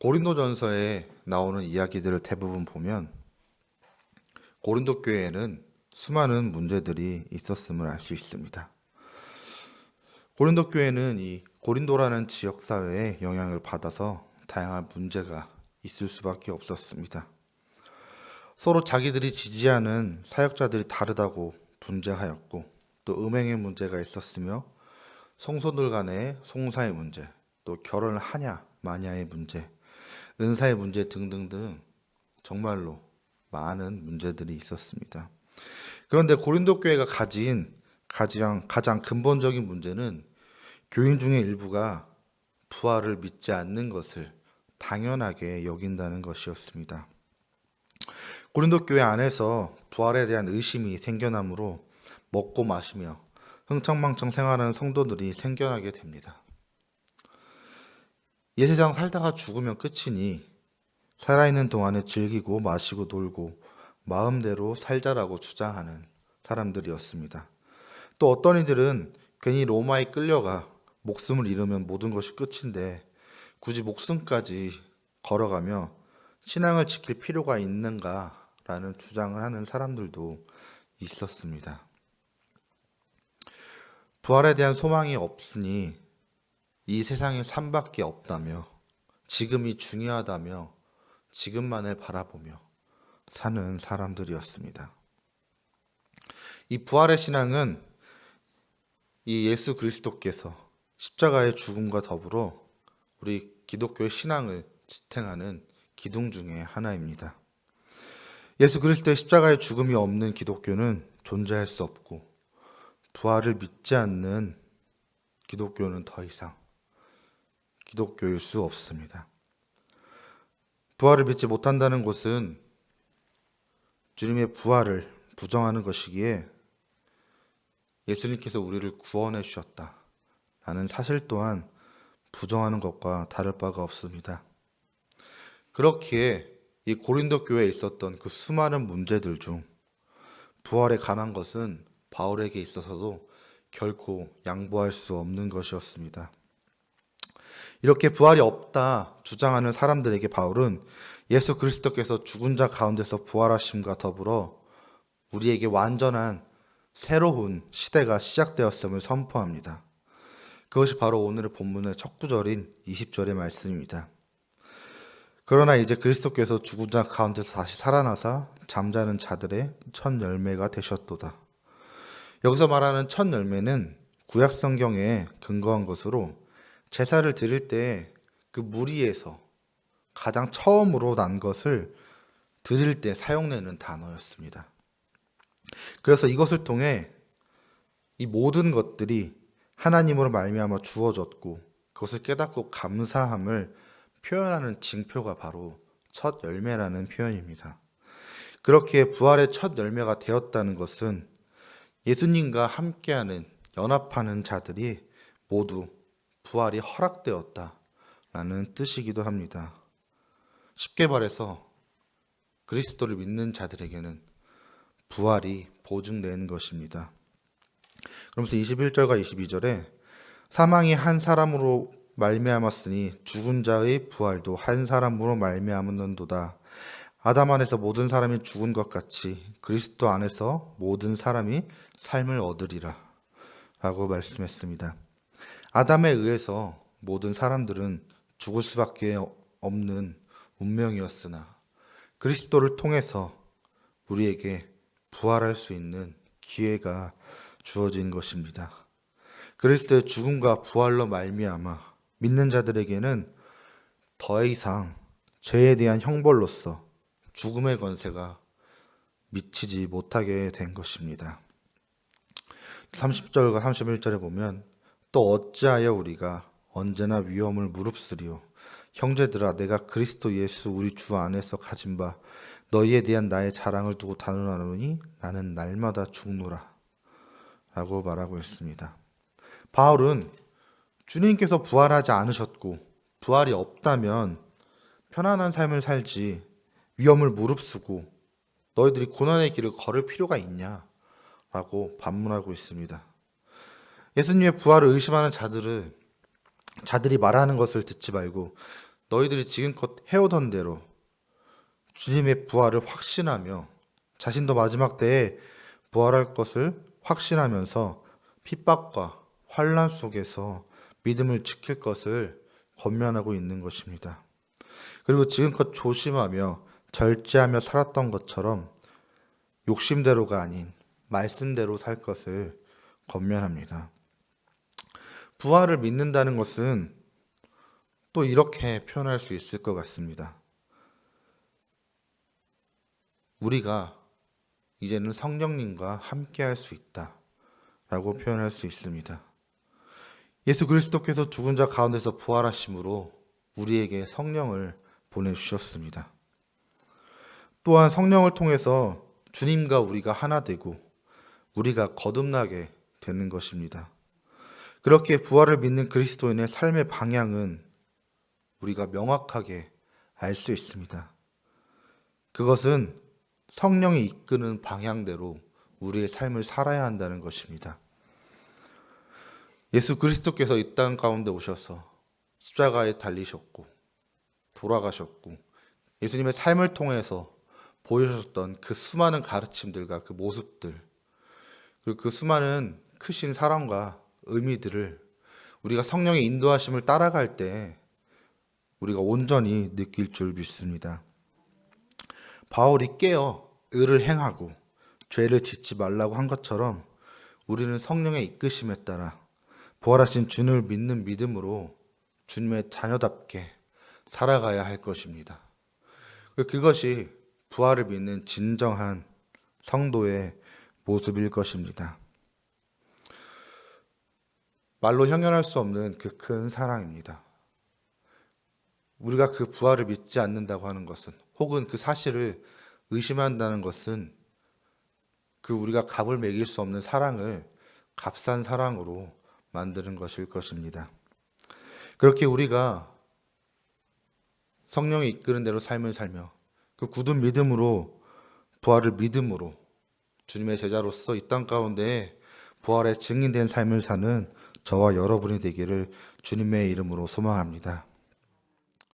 고린도전서에 나오는 이야기들을 대부분 보면 고린도 교회에는 수많은 문제들이 있었음을 알 수 있습니다. 고린도 교회는 이 고린도라는 지역 사회의 영향을 받아서 다양한 문제가 있을 수밖에 없었습니다. 서로 자기들이 지지하는 사역자들이 다르다고 분쟁하였고 또 음행의 문제가 있었으며 성소들 간의 송사의 문제, 또 결혼을 하냐 마냐의 문제, 은사의 문제 등등등 정말로 많은 문제들이 있었습니다. 그런데 고린도 교회가 가진 가장 가장 근본적인 문제는 교인 중의 일부가 부활을 믿지 않는 것을 당연하게 여긴다는 것이었습니다. 고린도 교회 안에서 부활에 대한 의심이 생겨나므로 먹고 마시며 흥청망청 생활하는 성도들이 생겨나게 됩니다. 이 세상 살다가 죽으면 끝이니 살아있는 동안에 즐기고 마시고 놀고 마음대로 살자라고 주장하는 사람들이었습니다. 또 어떤 이들은 괜히 로마에 끌려가 목숨을 잃으면 모든 것이 끝인데 굳이 목숨까지 걸어가며 신앙을 지킬 필요가 있는가라는 주장을 하는 사람들도 있었습니다. 부활에 대한 소망이 없으니 이 세상에 삶밖에 없다며 지금이 중요하다며 지금만을 바라보며 사는 사람들이었습니다. 이 부활의 신앙은 이 예수 그리스도께서 십자가의 죽음과 더불어 우리 기독교의 신앙을 지탱하는 기둥 중의 하나입니다. 예수 그리스도의 십자가의 죽음이 없는 기독교는 존재할 수 없고 부활을 믿지 않는 기독교는 더 이상 기독교일 수 없습니다. 부활을 믿지 못한다는 것은 주님의 부활을 부정하는 것이기에 예수님께서 우리를 구원해 주셨다. 라는 사실 또한 부정하는 것과 다를 바가 없습니다. 그렇기에 이 고린도 교회에 있었던 그 수많은 문제들 중 부활에 관한 것은 바울에게 있어서도 결코 양보할 수 없는 것이었습니다. 이렇게 부활이 없다 주장하는 사람들에게 바울은 예수 그리스도께서 죽은 자 가운데서 부활하심과 더불어 우리에게 완전한 새로운 시대가 시작되었음을 선포합니다. 그것이 바로 오늘의 본문의 첫 구절인 20절의 말씀입니다. 그러나 이제 그리스도께서 죽은 자 가운데서 다시 살아나사 잠자는 자들의 첫 열매가 되셨도다. 여기서 말하는 첫 열매는 구약 성경에 근거한 것으로 제사를 드릴 때 그 무리에서 가장 처음으로 난 것을 드릴 때 사용되는 단어였습니다. 그래서 이것을 통해 이 모든 것들이 하나님으로 말미암아 주어졌고 그것을 깨닫고 감사함을 표현하는 징표가 바로 첫 열매라는 표현입니다. 그렇게 부활의 첫 열매가 되었다는 것은 예수님과 함께하는 연합하는 자들이 모두 부활이 허락되었다라는 뜻이기도 합니다. 쉽게 말해서 그리스도를 믿는 자들에게는 부활이 보증된 것입니다. 그러면서 21절과 22절에 사망이 한 사람으로 말미암았으니 죽은 자의 부활도 한 사람으로 말미암았는도다. 아담 안에서 모든 사람이 죽은 것 같이 그리스도 안에서 모든 사람이 삶을 얻으리라. 라고 말씀했습니다. 아담에 의해서 모든 사람들은 죽을 수밖에 없는 운명이었으나 그리스도를 통해서 우리에게 부활할 수 있는 기회가 주어진 것입니다. 그리스도의 죽음과 부활로 말미암아 믿는 자들에게는 더 이상 죄에 대한 형벌로서 죽음의 권세가 미치지 못하게 된 것입니다. 30절과 31절에 보면 또 어찌하여 우리가 언제나 위험을 무릅쓰리요 형제들아 내가 그리스도 예수 우리 주 안에서 가진 바 너희에 대한 나의 자랑을 두고 단언하노니 나는 날마다 죽노라 라고 말하고 있습니다. 바울은 주님께서 부활하지 않으셨고 부활이 없다면 편안한 삶을 살지 위험을 무릅쓰고 너희들이 고난의 길을 걸을 필요가 있냐 라고 반문하고 있습니다. 예수님의 부활을 의심하는 자들을 자들이 말하는 것을 듣지 말고 너희들이 지금껏 해오던 대로 주님의 부활을 확신하며 자신도 마지막 때에 부활할 것을 확신하면서 핍박과 환란 속에서 믿음을 지킬 것을 권면하고 있는 것입니다. 그리고 지금껏 조심하며 절제하며 살았던 것처럼 욕심대로가 아닌 말씀대로 살 것을 권면합니다. 부활을 믿는다는 것은 또 이렇게 표현할 수 있을 것 같습니다. 우리가 이제는 성령님과 함께 할 수 있다. 라고 표현할 수 있습니다. 예수 그리스도께서 죽은 자 가운데서 부활하심으로 우리에게 성령을 보내주셨습니다. 또한 성령을 통해서 주님과 우리가 하나 되고 우리가 거듭나게 되는 것입니다. 그렇게 부활을 믿는 그리스도인의 삶의 방향은 우리가 명확하게 알 수 있습니다. 그것은 성령이 이끄는 방향대로 우리의 삶을 살아야 한다는 것입니다. 예수 그리스도께서 이 땅 가운데 오셔서 십자가에 달리셨고 돌아가셨고 예수님의 삶을 통해서 보여주셨던 그 수많은 가르침들과 그 모습들 그리고 그 수많은 크신 사랑과 의미들을 우리가 성령의 인도하심을 따라갈 때 우리가 온전히 느낄 줄 믿습니다. 바울이 깨어 의를 행하고 죄를 짓지 말라고 한 것처럼 우리는 성령의 이끄심에 따라 부활하신 주님을 믿는 믿음으로 주님의 자녀답게 살아가야 할 것입니다. 그것이 부활을 믿는 진정한 성도의 모습일 것입니다. 말로 형용할 수 없는 그 큰 사랑입니다. 우리가 그 부활을 믿지 않는다고 하는 것은 혹은 그 사실을 의심한다는 것은 그 우리가 값을 매길 수 없는 사랑을 값싼 사랑으로 만드는 것일 것입니다. 그렇게 우리가 성령이 이끄는 대로 삶을 살며 그 굳은 믿음으로 부활을 믿음으로 주님의 제자로서 이 땅 가운데 부활의 증인된 삶을 사는 저와 여러분이 되기를 주님의 이름으로 소망합니다.